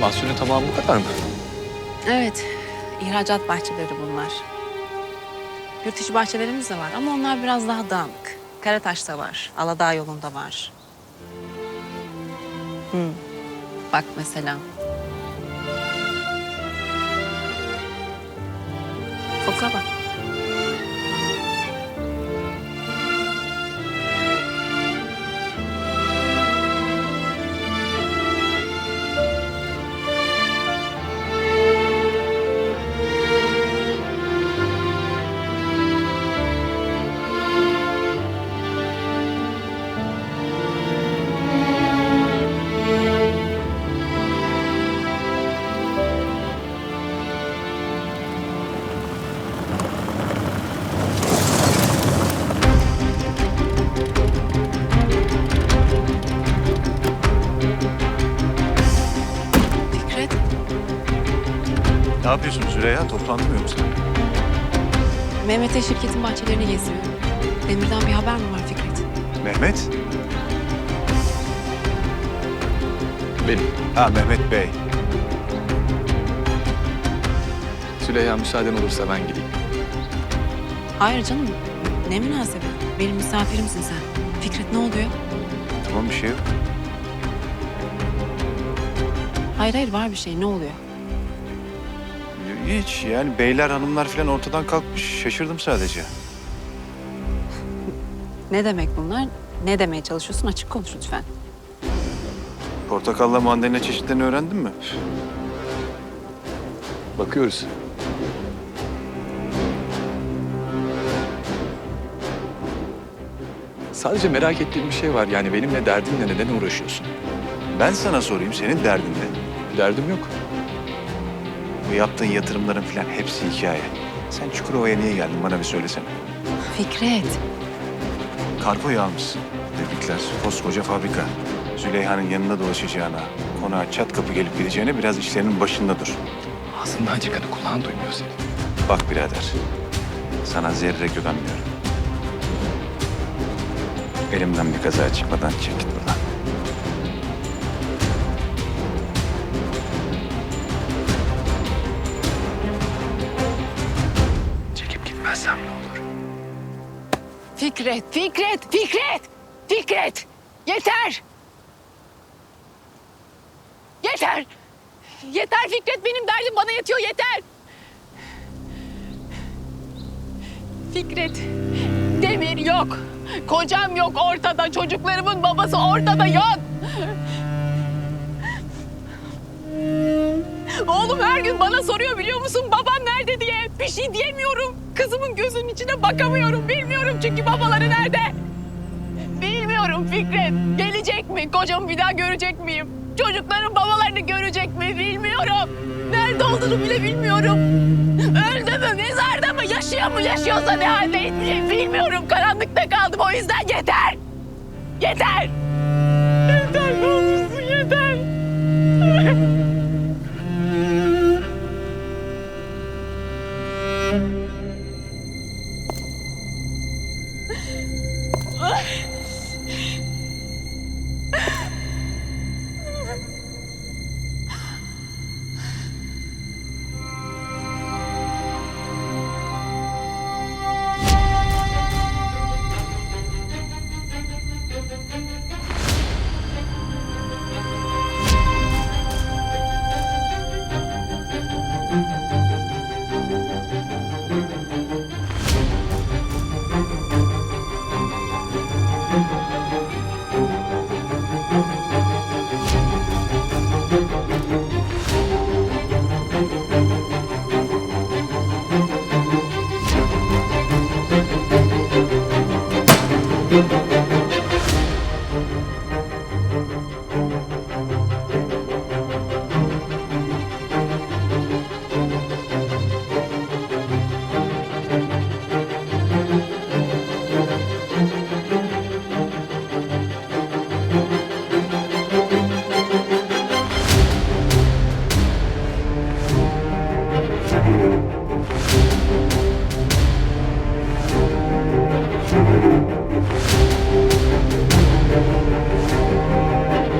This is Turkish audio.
Mahsulün tamamı bu kadar mı? Evet, ihracat bahçeleri bunlar. Yurt içi bahçelerimiz de var ama onlar biraz daha dağınık. Karataş'ta var, Aladağ yolunda var. Hı. Bak mesela. Kokla bak. Ne yapıyorsun Züleyha? Toplantı mı yoksa? Mehmet'e şirketin bahçelerini geziyor. Demir'den bir haber mi var Fikret? Mehmet? Benim. Ha Mehmet Bey. Süleyha müsaaden olursa ben gideyim. Hayır canım, ne münasebet. Benim misafirimsin sen. Fikret ne oluyor? Tamam bir şey yok. Hayır hayır var bir şey, ne oluyor? Hiç yani beyler hanımlar falan ortadan kalkmış. Şaşırdım sadece. Ne demek bunlar? Ne demeye çalışıyorsun? Açık konuş lütfen. Portakalla mandalina çeşitlerini öğrendin mi? Bakıyoruz. Sadece merak ettiğim bir şey var. Yani benimle derdinle neden uğraşıyorsun? Ben sana sorayım senin derdin ne? Derdim yok. Bu yaptığın yatırımların falan hepsi hikaye. Sen Çukurova'ya niye geldin bana bir söylesene. Fikret. Kargoyu almışsın. Tebrikler. Koskoca fabrika. Züleyha'nın yanında dolaşacağına, konağa çat kapı gelip gideceğine biraz işlerinin başında dur. Ağzından çıkanı kulağın duymuyor senin. Bak birader, sana zerre güvenmiyorum. Elimden bir kaza çıkmadan çek git gitmezsem ne olur? Fikret, Fikret, Fikret, Fikret. Yeter. Yeter. Yeter Fikret benim derdim bana yetiyor yeter. Fikret, Demir yok. Kocam yok ortada. Çocuklarımın babası ortada yok. Oğlum her gün bana soruyor biliyor musun babam nerede diye. Bir şey diyemiyorum. Kızımın gözünün içine bakamıyorum. Bilmiyorum çünkü babaları nerede. Bilmiyorum Fikret. Gelecek mi? Kocamı bir daha görecek miyim? Çocukların babalarını görecek mi? Bilmiyorum. Nerede olduğunu bile bilmiyorum. Öldü mü? Mezarda mı? Yaşıyor mu? Yaşıyorsa ne halde hiçbir bilmiyorum. Karanlıkta kaldım. O yüzden yeter. Yeter. Yeter.